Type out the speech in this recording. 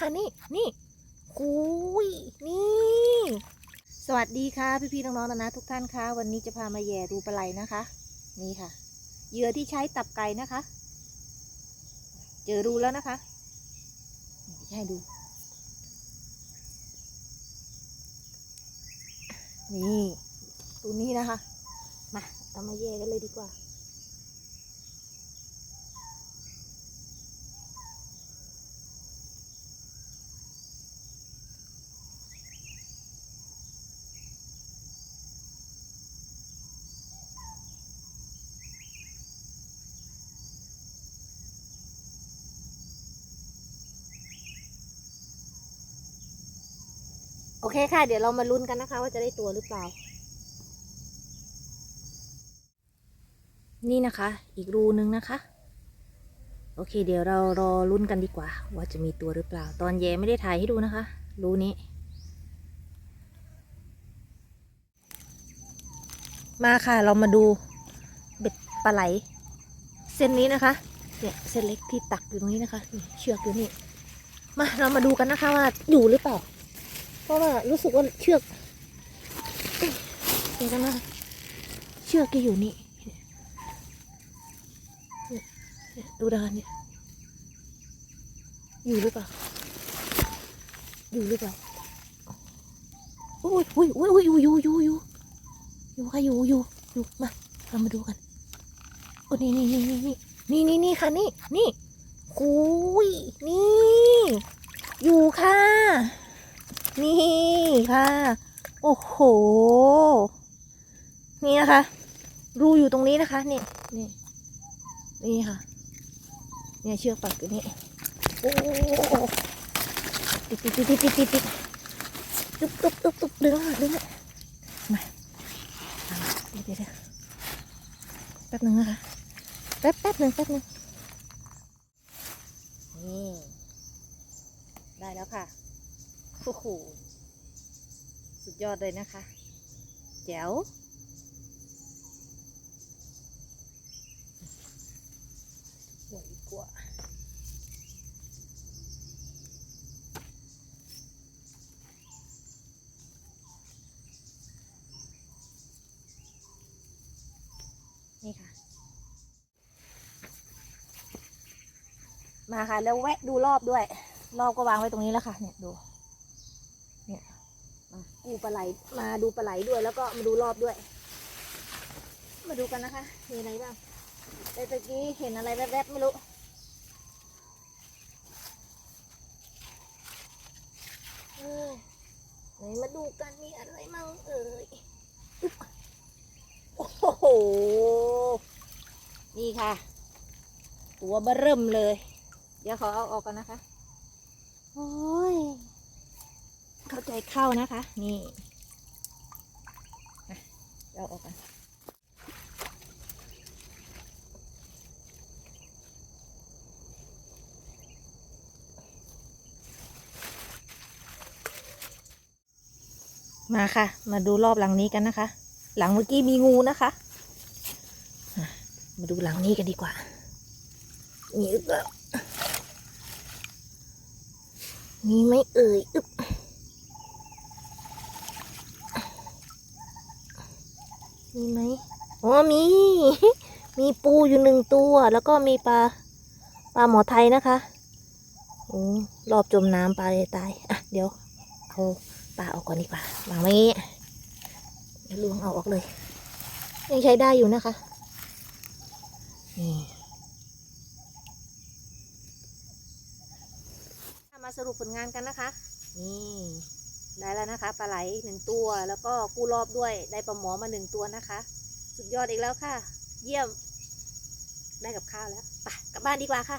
ค่ะนี่นี่คุยนี่ สวัสดีค่ะ พี่พี่ๆน้องๆนะนะทุกท่านคะวันนี้จะพามาแย่ดูปลาไหลนะคะ นี่ค่ะเหยื่อที่ใช้ตับไก่นะคะ เจอรูแล้วนะคะให้ดู นี่ ตัวนี้นะคะ มาเรามาแย่กันเลยดีกว่า โอเคค่ะ เดี๋ยวเรามาลุ้นกันนะคะ ว่าจะได้ตัวหรือเปล่า นี่นะคะ อีกรูนึงนะคะ โอเค เดี๋ยวเรารอลุ้นกันดีกว่า ว่าจะมีตัวหรือเปล่า ตอนแย่ไม่ได้ถ่ายให้ดูนะคะ รูนี้ มาค่ะเรามาดูเบ็ดปลาไหล เส้นนี้นะคะ เนี่ยเส้นเล็กที่ตักอยู่ตรงนี้นะคะนี่เชือกอยู่นี่ มาเรามาดูกันนะคะว่าอยู่หรือเปล่า เพราะว่ารู้สึกว่าเชือกเดี๋ยวกันนเชือกก็อยู่นี่ดูดานเนี่ยอยู่หรือเปล่าอยู่หรือเปล่าอุ้ยอุ้ยอุ้ยอุ้ยอยู่อยู่อยู่อยู่อยู่ค่ะอยู่อยู่อยู่มาเรามาดูกันโอ้นี่นี่นี่นี่นี่นี่นี่ค่ะนี่นี่คุยนี่ ค่ะ โอ้โห นี่นะคะ รูอยู่ตรงนี้นะคะ นี่ นี่ นี่ค่ะ เนี่ยเชือกปักอยู่นี่ โอ้ติดติดติดติดติดติดติดตุ๊บตุ๊บตุ๊บตุ๊บดึงดึงมาเดี๋ยวเดี๋ยวเดี๋ยวแป๊บหนึ่งนะคะ แป๊บแป๊บหนึ่งแป๊บหนึ่งนี่ ได้แล้วค่ะโอ้โห สุดยอดเลยนะคะ แจ๋วสวยกว่านี่ค่ะ มาค่ะ แล้วแวะดูรอบด้วย รอบก็วางไว้ตรงนี้แล้วค่ะ เนี่ยดู เนี่ย มาดูปลาไหลมาดูปลาไหลด้วย แล้วก็มาดูรอบด้วย มาดูกันนะคะ มีอะไรบ้างแต่ตะกี้เห็นอะไรแวบๆไม่รู้เอ้ยไหนมาดูกันมีอะไรมั่งเอ่ยโอ้โห นี่ค่ะ ตัวเบริมเลย เดี๋ยวขอเอาออกกันนะคะ โอ้ย เข้าใจเข้านะคะ นี่เราออกกันมาค่ะ มาดูรอบหลังนี้กันนะคะ หลังเมื่อกี้มีงูนะคะอะมาดูหลังนี้กันดีกว่า มีหรือเปล่ามีไหมเอ่ยอึ๊บ มีไหมอ๋อมี มีปูอยู่หนึ่งตัว แล้วก็มีปลา ปลาหมอไทยนะคะ โอ้รอบจมน้ำปลาเลยตาย อะ เดี๋ยว เอาปลาออกก่อนดีกว่าวางไว้งงี้เดี๋ยวลวงเอาออกเลย ยังใช้ได้อยู่นะคะ นี่มาสรุปผลงานกันนะคะ นี่ ได้แล้วนะคะปลาไหลหนึ่งตัว แล้วก็กู้รอบด้วยได้ปลาหมอมาหนึ่งตัวนะคะ สุดยอดอีกแล้วค่ะ เยี่ยม ได้กับข้าวแล้วไปกลับบ้านดีกว่าค่ะ